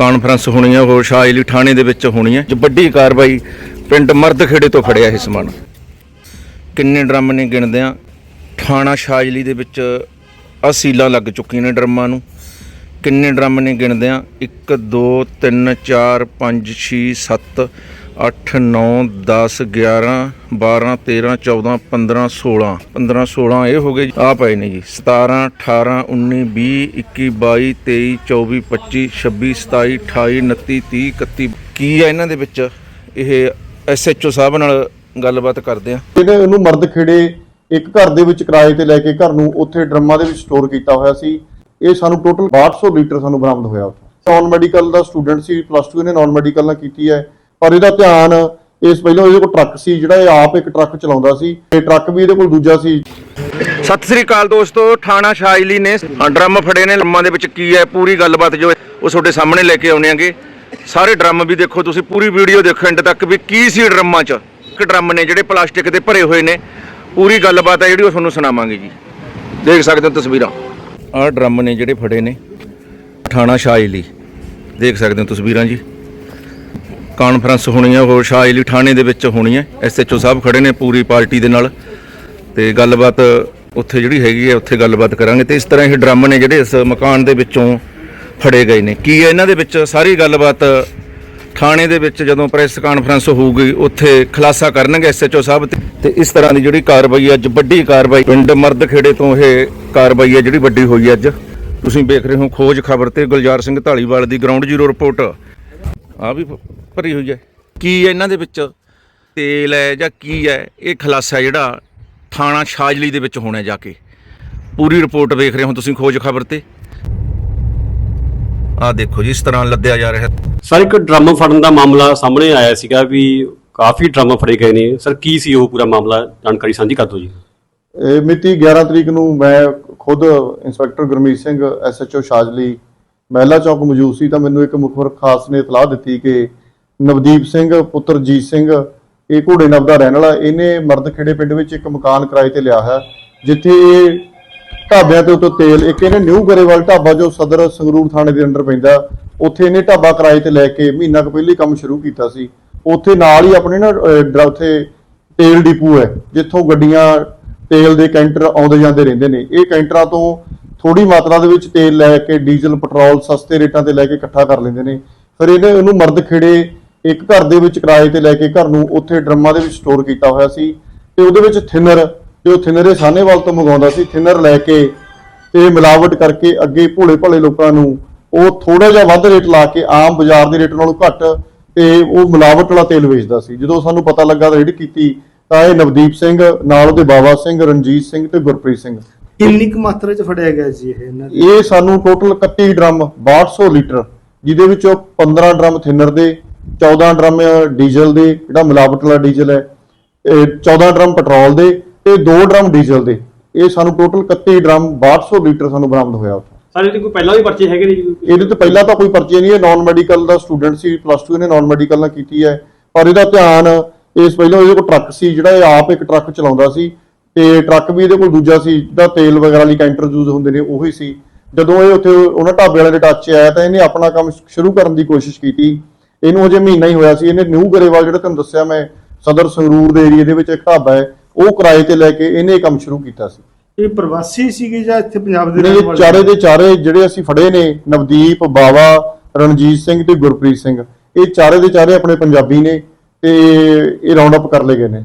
Conference ਹੋਣੀ ਹੈ ਉਹ ਸ਼ਾਇਲੀ ਥਾਣੇ ਦੇ ਵਿੱਚ ਹੋਣੀ ਹੈ ਜੋ ਵੱਡੀ ਕਾਰਵਾਈ ਪਿੰਡ ਮਰਦਖੇੜੇ ਤੋਂ ਫੜਿਆ ਇਹ ਸਮਾਨ ਕਿੰਨੇ ਡਰਮ ਨੇ ਗਿਣਦੇ ਆ ਥਾਣਾ ਸ਼ਾਇਲੀ ਦੇ ਵਿੱਚ ਅਸੀਲਾਂ ਲੱਗ ਚੁੱਕੀਆਂ ਨੇ ਡਰਮਾਂ ਨੂੰ। ਕਿੰਨੇ ਡਰਮ ਨੇ ਗਿਣਦੇ ਆ 1 2 3 4 5 6 7 8 9 10 11 12 13 14 15 16 15 16 ਇਹ ਹੋ ਗਏ ਆ ਪਏ ਨੇ ਜੀ। 17 18 19 20 21 22 23 24 25 26 27 28 29 30 ਕੀ ਆ ਇਹਨਾਂ ਦੇ ਵਿੱਚ? ਇਹ ਐਸਐਚਓ ਸਾਹਿਬ ਨਾਲ ਗੱਲਬਾਤ ਕਰਦੇ ਆ। ਇਹਨੇ ਇਹਨੂੰ ਮਰਦ ਖੇੜੇ ਇੱਕ ਘਰ ਦੇ ਵਿੱਚ ਕਿਰਾਏ ਤੇ ਲੈ ਕੇ ਘਰ ਨੂੰ ਉੱਥੇ ਡਰਮਾਂ ਦੇ ਵਿੱਚ ਸਟੋਰ ਕੀਤਾ ਹੋਇਆ ਸੀ। ਇਹ ਸਾਨੂੰ ਟੋਟਲ 6200 ਲੀਟਰ ਸਾਨੂੰ ਬਰਾਮਦ ਹੋਇਆ। ਉੱਥੇ ਨਾਨ ਮੈਡੀਕਲ ਦਾ ਸਟੂਡੈਂਟ ਸੀ ਪਲੱਸ 2 ਇਹਨੇ ਨਾਨ ਮੈਡੀਕਲ ਨਾਲ ਕੀਤੀ ਹੈ। ਪਰ ਇਹਦਾ ਧਿਆਨ ਇਸ ਪਹਿਲਾਂ ਇਹਦੇ ਕੋਲ ਟਰੱਕ ਸੀ, ਜਿਹੜਾ ਇਹ ਆਪ ਇੱਕ ਟਰੱਕ ਚਲਾਉਂਦਾ ਸੀ। ਤੇ ਟਰੱਕ ਵੀ ਇਹਦੇ ਕੋਲ ਦੂਜਾ ਸੀ। ਸਤਿ ਸ੍ਰੀ ਅਕਾਲ ਦੋਸਤੋ ਥਾਣਾ ਸ਼ਾਇਲੀ ਨੇ ਡਰਮ ਫੜੇ ਨੇ, ਲੰਮਾਂ ਦੇ ਵਿੱਚ ਕੀ ਹੈ, ਪੂਰੀ ਗੱਲਬਾਤ ਜੋ ਹੈ ਉਹ ਤੁਹਾਡੇ ਸਾਹਮਣੇ ਲੈ ਕੇ ਆਉਣੇ ਆਂਗੇ ਸਾਰੇ ਡਰਮ ਵੀ ਦੇਖੋ ਤੁਸੀਂ, ਪੂਰੀ ਵੀਡੀਓ ਦੇਖੋ ਐਂਡ ਤੱਕ ਵੀ ਕੀ ਸੀ ਡਰਮਾਂ 'ਚ। ਇੱਕ ਡਰਮ ਨੇ ਜਿਹੜੇ ਪਲਾਸਟਿਕ ਦੇ ਭਰੇ ਹੋਏ ਨੇ। ਪੂਰੀ ਗੱਲਬਾਤ ਹੈ ਜਿਹੜੀ ਉਹ ਤੁਹਾਨੂੰ ਸੁਣਾਵਾਂਗੇ ਜੀ। ਦੇਖ ਸਕਦੇ ਹੋ ਤਸਵੀਰਾਂ। ਆਹ ਡਰਮ ਨੇ ਜਿਹੜੇ ਫੜੇ ਨੇ ਥਾਣਾ ਸ਼ਾਇਲੀ ਦੇਖ ਸਕਦੇ ਹੋ ਤਸਵੀਰਾਂ ਜੀ। ਕਾਨਫਰੰਸ ਹੋਣੀ ਹੈ ਉਹ ਸ਼ਾਇਲੀ ਥਾਣੇ ਦੇ ਵਿੱਚ ਹੋਣੀ ਹੈ ਐਸਐਚਓ ਸਾਹਿਬ ਖੜੇ ਨੇ ਪੂਰੀ ਪਾਰਟੀ ਦੇ ਨਾਲ। ਤੇ ਗੱਲਬਾਤ ਉੱਥੇ ਜਿਹੜੀ ਹੈਗੀ ਹੈ, ਉੱਥੇ ਗੱਲਬਾਤ ਕਰਾਂਗੇ। ਤੇ ਇਸ ਤਰ੍ਹਾਂ ਇਹ ਡਰਮ ਨੇ ਜਿਹੜੇ ਇਸ ਮਕਾਨ ਦੇ ਵਿੱਚੋਂ ਫੜੇ ਗਏ ਨੇ। ਕੀ ਹੈ ਇਹਨਾਂ ਦੇ ਵਿੱਚ ਸਾਰੀ ਗੱਲਬਾਤ? ਥਾਣੇ ਦੇ ਵਿੱਚ ਜਦੋਂ ਪ੍ਰੈਸ ਕਾਨਫਰੰਸ ਹੋਊਗੀ, ਉੱਥੇ ਖੁਲਾਸਾ ਕਰਨਗੇ ਐਸਐਚਓ ਸਾਹਿਬ ਤੇ- ਤੇ ਇਸ ਤਰ੍ਹਾਂ ਦੀ ਜਿਹੜੀ ਕਾਰਵਾਈ ਅੱਜ ਵੱਡੀ ਕਾਰਵਾਈ। ਪਿੰਡ ਮਰਦ ਖੇੜੇ ਤੋਂ ਇਹ ਕਾਰਵਾਈ ਹੈ ਜਿਹੜੀ ਵੱਡੀ ਹੋਈ ਹੈ ਅੱਜ। ਤੁਸੀਂ ਵੇਖ ਰਹੇ ਹੋ ਖੋਜ ਖਬਰ ਤੇ ਗੁਲਜ਼ਾਰ ਸਿੰਘ ਢਾਲੀਵਾਲ ਦੀ ਗਰਾਊਂਡ ਜ਼ੀਰੋ ਰਿਪੋਰਟ। ਆ ਵੀ ਭਰੀ ਹੋਈ ਹੈ। ਕੀ ਹੈ ਇਹਨਾਂ ਦੇ ਵਿੱਚ? ਤੇਲ ਹੈ ਜਾਂ ਕੀ ਹੈ? ਇਹ ਖਲਾਸਾ ਜਿਹੜਾ ਥਾਣਾ ਸ਼ਾਜਲੀ ਦੇ ਵਿੱਚ ਹੋਣਾ ਜਾ ਕੇ। ਪੂਰੀ ਰਿਪੋਰਟ ਵੇਖ ਰਹੇ ਹੋ ਤੁਸੀਂ ਖੋਜ ਖਬਰ ਤੇ। ਆ ਦੇਖੋ ਜੀ ਇਸ ਤਰ੍ਹਾਂ ਲੱਦਿਆ ਜਾ ਰਿਹਾ ਸਰ ਇੱਕ ਡਰਮ ਫੜਨ ਦਾ ਮਾਮਲਾ ਸਾਹਮਣੇ ਆਇਆ ਸੀਗਾ ਵੀ ਕਾਫੀ ਡਰਮ ਫੜੇ ਗਏ ਨੇ। ਸਰ ਕੀ ਸੀ ਉਹ ਪੂਰਾ ਮਾਮਲਾ? ਜਾਣਕਾਰੀ ਸਾਂਝੀ ਕਰ ਦਿਓ ਜੀ। ਇਹ ਮਿਤੀ 11 ਤਰੀਕ ਨੂੰ ਮੈਂ ਖੁਦ ਇੰਸਪੈਕਟਰ ਗੁਰਮੀਤ ਸਿੰਘ ਐਸਐਚਓ ਸ਼ਾਜਲੀ ਮਹਿਲਾ ਚੌਕ ਮੌਜੂਦ ਸੀ ਤਾਂ ਮੈਨੂੰ ਇੱਕ ਮੁਖਬਰ ਖਾਸ ਨੇ ਇਤਲਾਹ ਦਿੱਤੀ ਕਿ ਨਵਦੀਪ ਸਿੰਘ, ਪੁੱਤਰ ਜੀਤ ਸਿੰਘ, ਇਹ ਘੋੜੇ ਨਵ ਦਾ ਰਹਿਣ ਵਾਲਾ, ਇਹਨੇ ਮਰਦਖੇੜੇ ਪਿੰਡ ਵਿੱਚ ਇੱਕ ਮਕਾਨ ਕਿਰਾਏ ਤੇ ਲਿਆ ਹੈ, ਜਿੱਥੇ ਇਹ ਢਾਬਿਆਂ ਤੇ ਉੱਤੇ ਤੇਲ, ਇੱਕ ਇਹਨੇ ਨਿਊ ਗਰੇਵਾਲ ਢਾਬਾ ਜੋ ਸਦਰ ਸੰਗਰੂਰ ਥਾਣੇ ਦੇ ਅੰਡਰ ਪੈਂਦਾ, ਉੱਥੇ ਇਹਨੇ ਢਾਬਾ ਕਿਰਾਏ ਤੇ ਲੈ ਕੇ ਮਹੀਨਾ ਕੁ ਪਹਿਲੇ ਕੰਮ ਸ਼ੁਰੂ ਕੀਤਾ ਸੀ। ਉੱਥੇ ਨਾਲ ਹੀ ਆਪਣੇ ਨਾ ਉੱਥੇ ਤੇਲ ਡਿਪੂ ਹੈ, ਜਿੱਥੋਂ ਗੱਡੀਆਂ ਤੇਲ ਦੇ ਕੈਂਟਰ ਆਉਂਦੇ ਜਾਂਦੇ ਰਹਿੰਦੇ ਨੇ। ਇਹ ਕੈਂਟਰਾਂ ਤੋਂ ਥੋੜੀ ਮਾਤਰਾ ਦੇ ਵਿੱਚ ਤੇਲ ਲੈ ਕੇ, ਡੀਜ਼ਲ, ਪੈਟਰੋਲ ਸਸਤੇ ਰੇਟਾਂ ਤੇ ਲੈ ਕੇ ਇਕੱਠਾ ਕਰ ਲੈਂਦੇ ਨੇ। ਫਿਰ ਇਹਨੇ ਉਹਨੂੰ ਮਰਦ ਖੇੜੇ ਇੱਕ ਘਰ ਦੇ ਵਿੱਚ ਕਿਰਾਏ ਤੇ ਲੈ ਕੇ ਘਰ ਨੂੰ ਉੱਥੇ ਡਰਮਾਂ ਦੇ ਵਿੱਚ ਸਟੋਰ ਕੀਤਾ ਹੋਇਆ ਸੀ ਤੇ ਉਹਦੇ ਵਿੱਚ ਥਿਨਰ ਜੋ ਥਿਨਰ ਇਹ ਸਾਹਨੇਵਾਲ ਤੋਂ ਮੰਗਾਉਂਦਾ ਸੀ। ਥਿਨਰ ਲੈ ਕੇ ਤੇ ਮਿਲਾਵਟ ਕਰਕੇ ਅੱਗੇ ਭੋਲੇ ਭਲੇ ਲੋਕਾਂ ਨੂੰ ਉਹ ਥੋੜਾ ਜਿਹਾ ਵੱਧ ਰੇਟ ਲਾ ਕੇ ਆਮ ਬਾਜ਼ਾਰ ਦੇ ਰੇਟ ਨਾਲੋਂ ਘੱਟ ਤੇ ਉਹ ਮਿਲਾਵਟ ਵਾਲਾ ਤੇਲ ਵੇਚਦਾ ਸੀ। ਜਦੋਂ ਸਾਨੂੰ ਪਤਾ ਲੱਗਾ ਰੇਡ ਕੀਤੀ ਤਾਂ ਇਹ ਨਵਦੀਪ ਸਿੰਘ, ਨਾਲ ਉਹਦੇ ਬਾਬਾ ਸਿੰਘ, ਰਣਜੀਤ ਸਿੰਘ ਤੇ ਗੁਰਪ੍ਰੀਤ ਸਿੰਘ। ਕਿੰਨੀ ਕੁ ਮਾਤਰਾ ਚ ਫੜਿਆ ਗਿਆ ਜੀ ਇਹ ਇਹਨਾਂ ਦੇ? ਇਹ ਸਾਨੂੰ ਟੋਟਲ 31 ਡਰਮ 6200 ਲੀਟਰ ਜਿਹਦੇ ਵਿੱਚੋਂ 15 ਡਰਮ ਥਿਨਰ ਦੇ 14 ਡਰਮ ਡੀਜ਼ਲ ਦੇ ਜਿਹੜਾ ਮਿਲਾਵਟ ਵਾਲਾ ਡੀਜ਼ਲ ਹੈ ਇਹ 14 ਡਰਮ ਪੈਟਰੋਲ ਦੇ ਤੇ 2 ਡਰਮ ਡੀਜ਼ਲ ਦੇ। ਇਹ ਸਾਨੂੰ ਟੋਟਲ 31 ਡਰਮ 6200 ਲੀਟਰ ਸਾਨੂੰ ਬਰਾਮਦ ਹੋਇਆ ਉੱਥੇ। ਸਰ ਇਹਦੇ ਕੋਈ ਪਹਿਲਾਂ ਵੀ ਪਰਚੇ ਹੈਗੇ ਨੇ ਜੀ ਇਹਦੇ ਤੋਂ ਪਹਿਲਾਂ ਤਾਂ ਕੋਈ ਪਰਚੇ ਨਹੀਂ ਹੈ ਨਾਨ ਮੈਡੀਕਲ ਦਾ ਸਟੂਡੈਂਟ ਸੀ ਪਲੱਸ 2 ਇਹਨੇ ਨਾਨ ਮੈਡੀਕਲ ਨਾਲ ਕੀਤੀ ਹੈ। ਪਰ ਇਹਦਾ ਧਿਆਨ ਇਸ ਪਹਿਲਾਂ ਇਹਦੇ ਕੋਲ ਟਰੱਕ ਸੀ ਜਿਹੜਾ ਇਹ ਆਪ ਇੱਕ ਟਰੱਕ ਚਲਾਉਂਦਾ ਸੀ। ਤੇ ਟਰੱਕ ਵੀ ਇਹਦੇ ਕੋਲ ਦੂਜਾ ਸੀ ਜਿਹਦਾ ਤੇਲ ਵਗੈਰਾ ਲਈ ਕੈਂਟਰ ਯੂਜ਼ ਹੁੰਦੇ ਨੇ ਉਹੀ ਸੀ। ਜਦੋਂ ਇਹ ਉੱਥੇ ਉਹਨਾਂ ਢਾਬੇ ਵਾਲੇ ਦੇ ਟੱਚ 'ਚ ਆਇਆ ਤਾਂ ਇਹਨੇ ਆਪਣਾ ਕੰਮ ਸ਼ੁਰੂ ਕਰਨ ਦੀ ਕੋਸ਼ਿਸ਼ ਕੀਤੀ। ਇਹਨੂੰ ਅਜੇ ਮਹੀਨਾ ਹੀ ਹੋਇਆ ਸੀ। ਇਹਨੇ ਨਿਊ ਗਰੇਵਾਲ ਜਿਹੜਾ ਤੁਹਾਨੂੰ ਦੱਸਿਆ ਮੈਂ ਸਦਰ ਸੰਗਰੂਰ ਦੇ ਏਰੀਆ ਦੇ ਵਿੱਚ ਇੱਕ ਢਾਬਾ ਹੈ ਉਹ ਕਿਰਾਏ ਤੇ ਲੈ ਕੇ ਇਹਨੇ ਇਹ ਕੰਮ ਸ਼ੁਰੂ ਕੀਤਾ ਸੀ। ਇਹ ਪ੍ਰਵਾਸੀ ਸੀਗੇ ਜਾਂ ਇੱਥੇ ਪੰਜਾਬ ਦੇ ਰਹਿਣ ਵਾਲੇ? ਚਾਰੇ ਦੇ ਚਾਰੇ ਜਿਹੜੇ ਅਸੀਂ ਫੜੇ ਨੇ ਨਵਦੀਪ ਬਾਵਾ ਰਣਜੀਤ ਸਿੰਘ ਤੇ ਗੁਰਪ੍ਰੀਤ ਸਿੰਘ। ਇਹ ਚਾਰੇ ਦੇ ਚਾਰੇ ਆਪਣੇ ਪੰਜਾਬੀ ਨੇ ਤੇ ਇਹ ਰਾਉਂਡ ਅਪ ਕਰ ਲਏ ਗਏ ਨੇ।